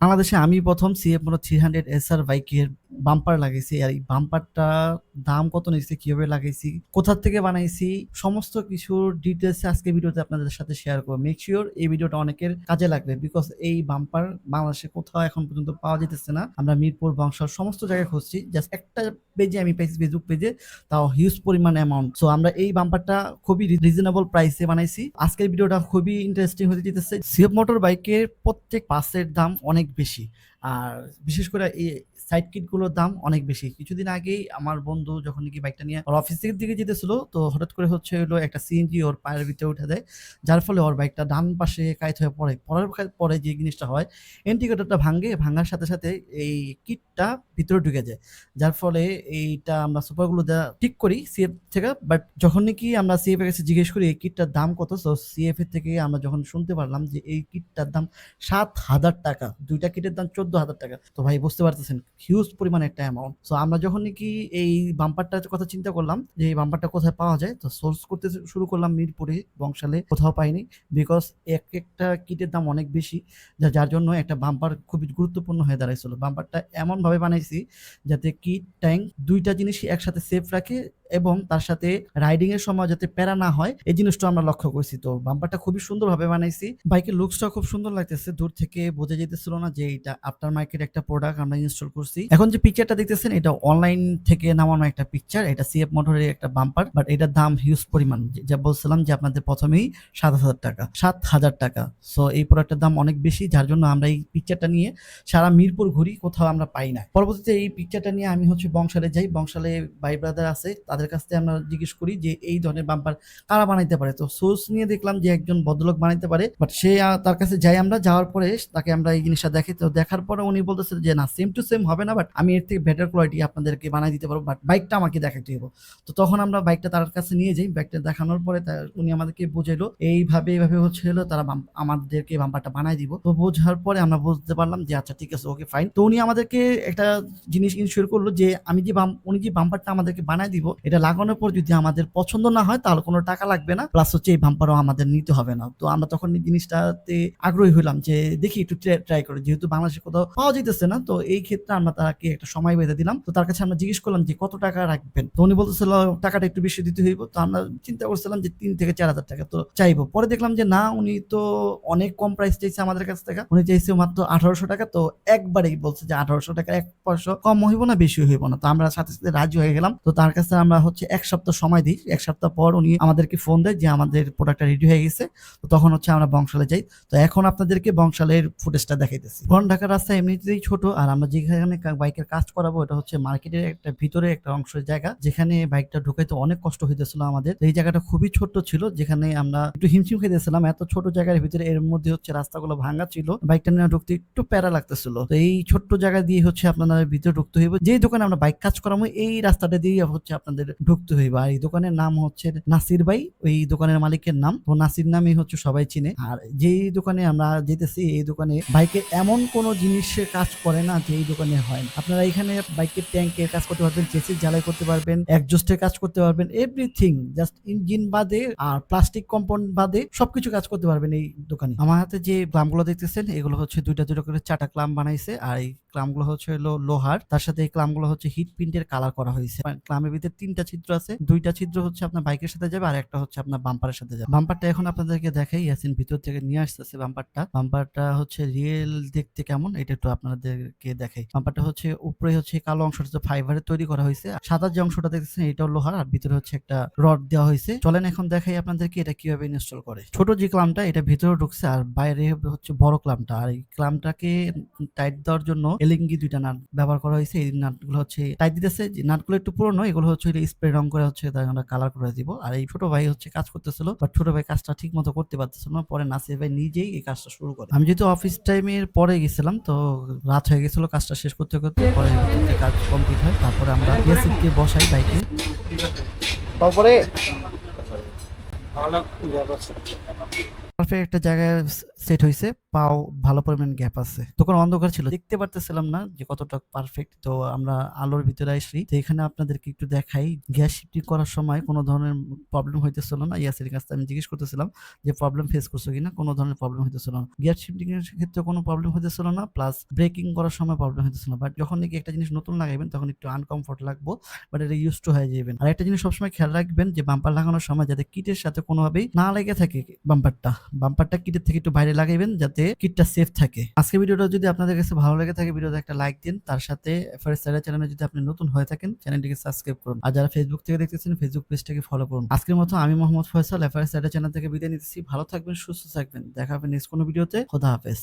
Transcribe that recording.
বাংলাদেশে আমি প্রথম CF Moto three hundred SR বাইকের বাম্পার লাগাইছি আর এই বাম্পারটা দাম কত নিয়েছে, কীভাবে লাগাইছি, কোথা থেকে বানাইছি, সমস্ত কিছুর ডিটেলস আজকে ভিডিওতে আপনাদের সাথে শেয়ার করব। মেক শিওর এই ভিডিওটা অনেকের কাজে লাগবে বিকজ এই বাম্পার বাংলাদেশে কোথাও এখন পর্যন্ত পাওয়া যেতেছে না। আমরা মিরপুর, বংশাল সমস্ত জায়গায় খুঁজছি। জাস্ট একটা পেজে আমি পাইছি ফেসবুক পেজে তাও হিউজ পরিমাণ অ্যামাউন্ট সো আমরা এই বাম্পারটা খুবই রিজনেবল প্রাইসে বানাইছি। আজকের ভিডিওটা খুবই ইন্টারেস্টিং হতে যেতেছে। সিএফ মোটর বাইকের প্রত্যেক পাসের দাম অনেক বেশি। আর বিশেষ করে এই সাইড কিটগুলোর দাম অনেক বেশি। কিছুদিন আগেই আমার বন্ধু যখন নাকি বাইকটা নিয়ে ওর অফিসের দিকে যেতেছিল, তো হঠাৎ করে হচ্ছে হলো একটা সিএনজি ওর পায়ের ভিতরে উঠে দেয়, যার ফলে ওর বাইকটা ডান পাশে কাইত হয়ে পড়ে। পড়ার পরে যে জিনিসটা হয় ইন্ডিকেটরটা ভাঙে, ভাঙার সাথে সাথে এই কিটটা ভিতরে ঢুকে যায়। যার ফলে এইটা আমরা সুপারগুলো দেওয়া ঠিক করি সিএফ থেকে বাট যখন নাকি আমরা সিএফ এর কাছে জিজ্ঞেস করি, এই কিটটার দাম কত? তো সিএফ এর থেকে আমরা যখন শুনতে পারলাম যে এই কিটটার দাম সাত হাজার টাকা। দুইটা কিটের দাম চোদ্দ হাজার টাকা। তো ভাই বুঝতে পারতেছেন হিউজ পরিমাণ একটা অ্যামাউন্ট তো আমরা যখন নাকি এই বাম্পারটার কথা চিন্তা করলাম, যে এই বাম্পারটা কোথায় পাওয়া যায়, তো সোর্স করতে শুরু করলাম মিরপুরে, বংশালে কোথাও পাইনি বিকজ এক একটা কিটের দাম অনেক বেশি, যা, যার জন্য একটা বাম্পার খুবই গুরুত্বপূর্ণ হয়ে দাঁড়াইছিল। বাম্পারটা এমনভাবে বানাইছি যাতে কিট ট্যাঙ্ক দুইটা জিনিসই একসাথে সেফ রাখে এবং তার সাথে রাইডিং এর সময় যাতে প্যারা না হয়, এই জিনিসটা আমরা লক্ষ্য করছি। তো বাম্পারটা খুবই সুন্দরভাবে বানাইছি। বাইকের লুকসটা খুব সুন্দর লাগতেছে। দূর থেকে বোঝা যেতেছিল না যে এটা আফটার মার্কেট একটা প্রোডাক্ট আমরা ইনস্টল করছি। এখন যে পিকচারটা দেখতেছেন, এটা অনলাইন থেকে নামানো একটা পিকচার এটা সিএফ মোটরের একটা বাম্পার বাট এটার দাম হিউজ পরিমাণ। যা বলছিলাম যে, আপনাদের প্রথমেই সাত হাজার টাকা, সাত হাজার টাকা। সো এই প্রোডাক্টের দাম অনেক বেশি, যার জন্য আমরা এই পিকচারটা নিয়ে সারা মিরপুর ঘুরি, কোথাও আমরা পাই না। পরবর্তীতে এই পিকচারটা নিয়ে আমি হচ্ছে বংশালে যাই, বংশালে ভাই ব্রাদার আছে, তাদের কাছ থেকে আমরা জিজ্ঞেস করি যে, এই ধরনের বাম্পার কারা বানাইতে পারে? তো সোর্স নিয়ে দেখলাম যে, একজন ভদ্রলোক বানাইতে পারে বাট সে তার কাছে যাই আমরা, যাওয়ার পরে তাকে আমরা এই জিনিসটা দেখি। তো দেখার পরে উনি বলতেছে যে, না সেম টু সেম হবে না বাট আমি এর থেকে বেটার কোয়ালিটি আপনাদেরকে বানাই দিতে পারব বাট বাইকটা আমাকে দেখাতে হবে তো তখন আমরা বাইকটা তার কাছে নিয়ে যাই বাইকটা দেখানোর পরে উনি আমাদেরকে বুঝাইলো, এইভাবে এইভাবে হচ্ছে হলো, তারা আমাদেরকে বাম্পারটা বানাই দিব। তো বোঝার পরে আমরা বুঝতে পারলাম যে আচ্ছা ঠিক আছে ওকে ফাইন তো উনি আমাদেরকে একটা জিনিস ইনশিওর করল যে, আমি যে বাম, উনি যে বাম্পারটা আমাদেরকে বানাই দিব, এটা লাগানোর পর যদি আমাদের পছন্দ না হয়, তাহলে কোনো টাকা লাগবে না প্লাস হচ্ছে এই বাম্পারও আমাদের নিতে হবে না। তো আমরা তখন এই জিনিসটাতে আগ্রহী হলাম যে, দেখি, একটু ট্রাই করে। যেহেতু বাংলাদেশে কোথাও পাওয়া যেতেছে না। তো এই ক্ষেত্রে আমরা তাকে একটা সময় বেঁধে দিলাম। তো তার কাছে আমরা জিজ্ঞেস করলাম যে, কত টাকা রাখবেন? তো উনি বলতেছিল, টাকাটা একটু বেশি দিতে হইব। তো আমরা চিন্তা করছিলাম যে, তিন থেকে চার হাজার টাকা তো চাইব। পরে দেখলাম যে, না, উনি তো অনেক কম প্রাইস চাইছে আমাদের কাছ থেকে। উনি চাইছে মাত্র আঠারোশো টাকা। তো একবারেই বলছে যে, আঠারোশো টাকা এক পয়সা কম হইব না, বেশি হইব না। তো আমরা সাথে সাথে রাজি হয়ে গেলাম। তো তার কাছে আমরা হচ্ছে এক সপ্তাহ সময় দিই। এক সপ্তাহ পর উনি আমাদেরকে ফোন দেয় যে, আমাদের প্রোডাক্টটা রেডি হয়ে গেছে। তো তখন হচ্ছে আমরা বংশালে যাই। তো এখন আপনাদেরকে বংশালের ফুটেজটা দেখাইতেছি। পুরান ঢাকার রাস্তা এমনিতেই ছোট, আর আমরা যেখানে বাইকের কাজ করাবো, এটা হচ্ছে মার্কেটের একটা ভিতরে একটা অংশের জায়গা। যেখানে বাইকটা ঢুকাইতে অনেক কষ্ট হইতেছিল আমাদের। এই জায়গাটা খুবই ছোট ছিল, যেখানে আমরা একটু হিমশিম খাইতেছিলাম। এত ছোট জায়গার ভিতরে এর মধ্যে হচ্ছে রাস্তাগুলো ভাঙা ছিল। বাইকটা নিয়ে ঢুকতে একটু প্যারা লাগতেছিল। তো এই ছোট্ট জায়গা দিয়ে হচ্ছে আপনাদের ভিতরে ঢুকতে হইব। যে দোকানে আমরা বাইক কাজ করাবো, এই রাস্তাটা দিয়ে হচ্ছে আপনাদের ঢুকতে হইব। আর এই দোকানের নাম হচ্ছে নাসির ভাই। ওই দোকানের মালিকের নাম। তো নাসির নামই হচ্ছে সবাই চিনে। আর যেই দোকানে আমরা যেতেছি, এই দোকানে বাইকে এমন কোনো জিনিসের কাজ করে না যে এই দোকানে হয় না। আপনারা এখানে বাইকের ট্যাঙ্কের কাজ করতে পারবেন চেসিস জ্বালাই করতে পারবেন একজোস্টের কাজ করতে পারবেন এভরিথিং জাস্ট ইঞ্জিন বাদে আর প্লাস্টিক কম্পাউন্ড বাদে সবকিছু কাজ করতে পারবেন এই দোকানে। আমার হাতে যে ক্লামগুলো দেখতেছেন, এগুলো হচ্ছে দুইটা দুটো করে চারটা ক্লাম বানাইছে আর এই ক্লামগুলো হচ্ছে হলো লোহার, তার সাথে এই ক্লামগুলো হচ্ছে হিট প্রিন্টের কালার করা হয়েছে। ক্লামের ভিতরে তিনটা ছিদ্র আছে, দুইটা ছিদ্র হচ্ছে আপনার বাইকের সাথে যাবে আর একটা হচ্ছে আপনার বাম্পারের সাথে যাবে। বাম্পারটা এখন আপনাদেরকে দেখাই, ইয়াসিন ভিতর থেকে নিয়ে আসতেছে বাম্পারটা বাম্পারটা হচ্ছে রিয়েল দেখতে কেমন, এটা একটু আপনাদেরকে দেখাই। বাম্পারটা হচ্ছে উপরে হচ্ছে কালো অংশটা হচ্ছে ফাইবারের তৈরি করা হয়েছে, সাদা যে অংশটা দেখতেছেন এটাও লোহার আর ভিতরে হচ্ছে একটা রড দেওয়া হয়েছে। চলেন এখন দেখাই আপনাদেরকে এটা কীভাবে ইনস্টল করে। ছোট যে ক্লামটা, এটা ভিতরে ঢুকছে আর বাইরে হচ্ছে বড় ক্লামটা। আর এই ক্লামটাকে টাইট দেওয়ার জন্য এলিঙ্গি দুইটা নাট ব্যবহার করা হয়েছে। এই নাটগুলো হচ্ছে টাইট দিতেছে। যে নাটগুলো একটু পুরনো, এগুলো হচ্ছে স্প্রে রং করে হচ্ছে তাই আমরা কালার করে দিব। আর এই ছোট ভাই হচ্ছে কাজ করতেছিল বাট ছোট ভাই কাজটা ঠিক মতো করতে পারতেছিল না। পরে নাসির ভাই নিজেই এই কাজটা শুরু করে। আমি যেহেতু অফিস টাইমের পরে গেছিলাম, তো রাত হয়ে গেছিল কাজটা শেষ করতে করতে। পরে কাজ কমপ্লিট হয়। তারপরে আমরা ইয়াসিনকে বসাই বাইকে তারপরে পারফেক্ট একটা জায়গায় সেট হয়েছে পাও ভালো পরিমাণ গ্যাপ আছে। তখন অন্ধকার ছিল, দেখতে পারতেছিলাম না যে কতটা পারফেক্ট তো আমরা আলোর ভিতরে আসি তো এখানে আপনাদেরকে একটু দেখাই। গ্যাস শিফটিং করার সময় কোনো ধরনের প্রবলেম হইতেছিল না? ইয়াসের কাছে আমি জিজ্ঞেস করতেছিলাম যে প্রবলেম ফেস করছ কিনা? কোনো ধরনের প্রবলেম হইতেছিল না। গিয়ার শিফটিং এর ক্ষেত্রে কোনো প্রবলেম হইতেছিল না প্লাস ব্রেকিং করার সময় প্রবলেম হইতেছিল না। বাট যখন নাকি একটা জিনিস নতুন লাগাইবেন, তখন একটু আনকমফোর্ট লাগবো বাট এটা ইউজ টু হয়ে যাবেন আর একটা জিনিস সবসময় খেয়াল রাখবেন যে বাম্পার লাগানোর সময় যাতে কিটের সাথে কোনোভাবেই না লেগে থাকে বাম্পারটা বাম্পারটা কিটের থেকে একটু বাইরে লাগাইবেন যাতে কিটটা সেফ থাকে। আজকে ভিডিওটা যদি আপনাদের কাছে ভালো লেগে থাকে, ভিডিওতে একটা লাইক দিন। তার সাথে এফআরএস স্যারের চ্যানেলে যদি আপনি নতুন হয়ে থাকেন চ্যানেলটিকে সাবস্ক্রাইব করুন। আর যারা ফেসবুক থেকে দেখতেছেন ফেসবুক পেজটাকে ফলো করুন। আজকের মতো আমি মোহাম্মদ ফয়সাল এফআরএস স্যারের চ্যানেল থেকে বিদায় নিতেছি। ভালো থাকবেন, সুস্থ থাকবেন। দেখা হবে নেক্সট কোনো ভিডিওতে। খোদা হাফেজ।